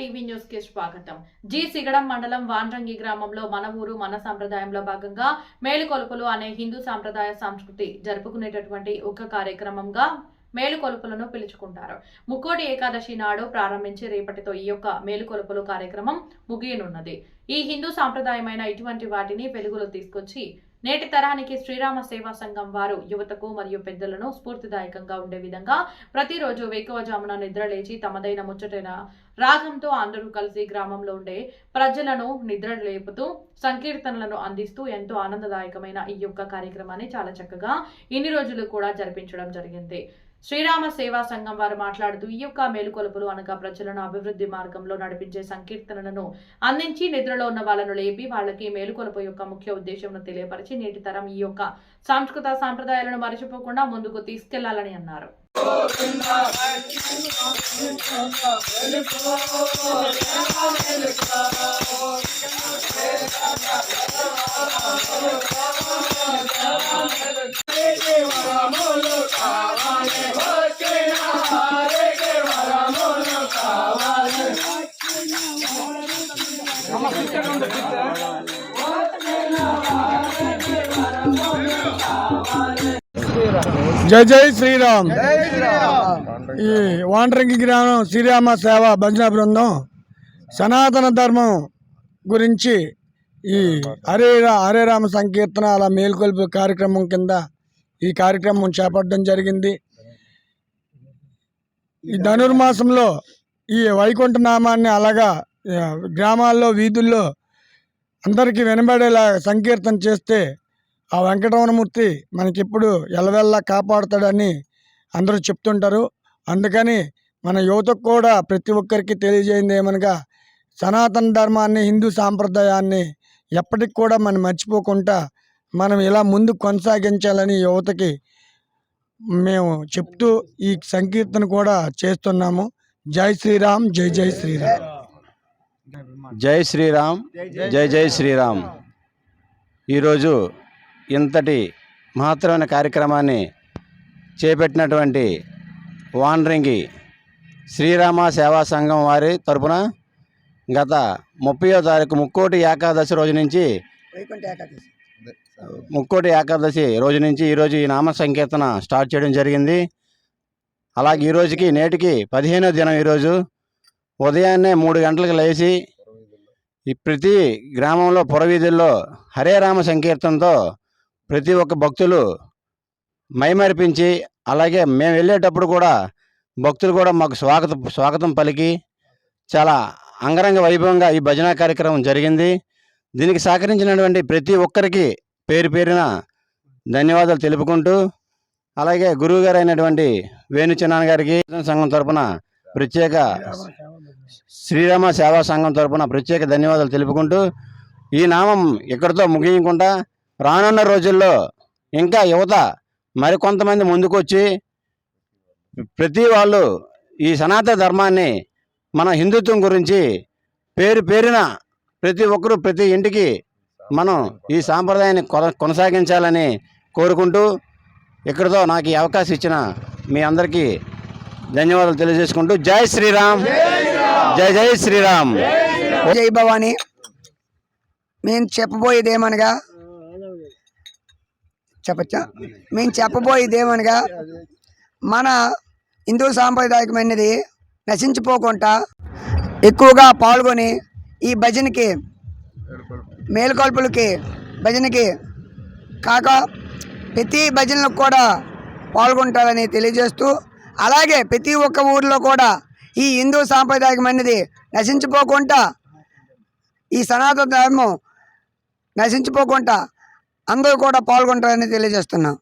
TV న్యూస్కి స్వాగతం. G Sigadam మండలం వాన్రంగి గ్రామంలో మన ఊరు మన సంప్రదాయంలో భాగంగా మేలుకొలుపులు అనే హిందూ సాంప్రదాయ సంస్కృతి జరుపుకునేటటువంటి ఒక కార్యక్రమంగా మేలుకొలుపులను పిలుచుకుంటారు. ముక్కోటి ఏకాదశి నాడు ప్రారంభించి రేపటితో ఈ యొక్క మేలుకొలుపులు కార్యక్రమం ముగియనున్నది. ఈ హిందూ సాంప్రదాయమైన ఇటువంటి వాటిని వెలుగులో తీసుకొచ్చి నేటి తరానికి శ్రీరామ సేవా సంఘం వారు యువతకు మరియు పెద్దలను స్ఫూర్తిదాయకంగా ఉండే విధంగా ప్రతిరోజు వేకువజామున నిద్రలేచి తమదైన ముచ్చటైన రాగంతో అందరూ కలిసి గ్రామంలో ఉండే ప్రజలను నిద్ర లేపుతూ సంకీర్తనలను అందిస్తూ ఎంతో ఆనందదాయకమైన ఈ యొక్క కార్యక్రమాన్ని చాలా చక్కగా ఇన్ని రోజులు కూడా జరిపించడం జరిగింది. శ్రీరామ సేవా సంఘం వారు మాట్లాడుతూ ఈ యొక్క మేలుకొలుపులు అనగా ప్రజలను అభివృద్ధి మార్గంలో నడిపించే సంకీర్తనలను అందించి నిద్రలో ఉన్న వాళ్ళను లేపి వాళ్ళకి మేలుకొలుపు యొక్క ముఖ్య ఉద్దేశంను తెలియపరిచి నేటి తరం ఈ యొక్క సాంస్కృత సాంప్రదాయాలను మరచిపోకుండా ముందుకు తీసుకెళ్ళాలని అన్నారు. జై జై శ్రీరామ్. ఈ వాండరింగ్ గ్రామం శ్రీరామ సేవ భజన బృందం సనాతన ధర్మం గురించి ఈ హరే హరే రామ సంకీర్తన అలా మేల్కొల్పు కార్యక్రమం కింద ఈ కార్యక్రమం చేపట్టడం జరిగింది. ఈ ధనుర్మాసంలో ఈ వైకుంఠ నామాన్ని అలాగా గ్రామాల్లో వీధుల్లో అందరికీ వినబడేలా సంకీర్తన చేస్తే ఆ వెంకటరమణమూర్తి మనకిప్పుడు ఎలవెల్లా కాపాడుతాడని అందరూ చెప్తుంటారు. అందుకని మన యువతకు కూడా ప్రతి ఒక్కరికి తెలియజేయండి ఏమనగా సనాతన ధర్మాన్ని హిందూ సాంప్రదాయాన్ని ఎప్పటికి కూడా మనం మర్చిపోకుండా మనం ఇలా ముందు కొనసాగించాలని యువతకి మేము చెప్తూ ఈ సంకీర్తన కూడా చేస్తున్నాము. జై శ్రీరామ్ జై జై శ్రీరామ్. జై శ్రీరామ్ జై జై శ్రీరామ్. ఈరోజు ఇంతటి మహత్తరమైన కార్యక్రమాన్ని చేపట్టినటువంటి వానరింగి శ్రీరామ సేవా సంఘం వారి తరపున గత ముప్పయో తారీఖు ముక్కోటి ఏకాదశి రోజు నుంచి ముక్కోటి ఏకాదశి రోజు నుంచి ఈరోజు ఈ నామ సంకీర్తన స్టార్ట్ చేయడం జరిగింది. అలాగే ఈ రోజుకి నేటికి పదిహేనో దినం ఈరోజు ఉదయాన్నే మూడు గంటలకు లేచి ఈ ప్రతి గ్రామంలో పురవీధుల్లో హరే రామ సంకీర్తనతో ప్రతి ఒక్క భక్తులు మైమరిపించి అలాగే మేము వెళ్ళేటప్పుడు కూడా భక్తులు కూడా మాకు స్వాగతం స్వాగతం పలికి చాలా అంగరంగ వైభవంగా ఈ భజన కార్యక్రమం జరిగింది. దీనికి సహకరించినటువంటి ప్రతి ఒక్కరికి పేరు పేరున ధన్యవాదాలు తెలుపుకుంటూ అలాగే గురువు గారు అయినటువంటి వేణుచిన్నాన్న గారికి సంఘం తరపున ప్రత్యేక శ్రీరామ సేవా సంఘం తరపున ప్రత్యేక ధన్యవాదాలు తెలుపుకుంటూ ఈ నామం ఇక్కడితో ముగించకుండా రానున్న రోజుల్లో ఇంకా యువత మరికొంతమంది ముందుకొచ్చి ప్రతి వాళ్ళు ఈ సనాతన ధర్మాన్ని మన హిందుత్వం గురించి పేరు పేరున ప్రతి ఒక్కరూ ప్రతి ఇంటికి మనం ఈ సాంప్రదాయాన్ని కొన- కొనసాగించాలని కోరుకుంటూ ఇక్కడితో నాకు ఈ అవకాశం ఇచ్చిన మీ అందరికీ ధన్యవాదాలు తెలియజేసుకుంటూ జై శ్రీరామ్. జై జై శ్రీరామ్. జై భవాని. మేము చెప్పబోయేది ఏమనగా చెప్పచ్చా? మేము చెప్పబోయేది ఏమనగా మన హిందూ సాంప్రదాయకమైనది నశించిపోకుండా ఎక్కువగా పాల్గొని ఈ భజనకి మేలుకొల్పులకి భజనకి కాక ప్రతి భజనలకు కూడా పాల్గొంటారని తెలియజేస్తూ అలాగే ప్రతి ఒక్క ఊరిలో కూడా ఈ హిందూ సాంప్రదాయకమైనది నశించిపోకుండా ఈ సనాతన ధర్మం నశించిపోకుండా అందరూ కూడా పాల్గొంటారని తెలియజేస్తున్నాం.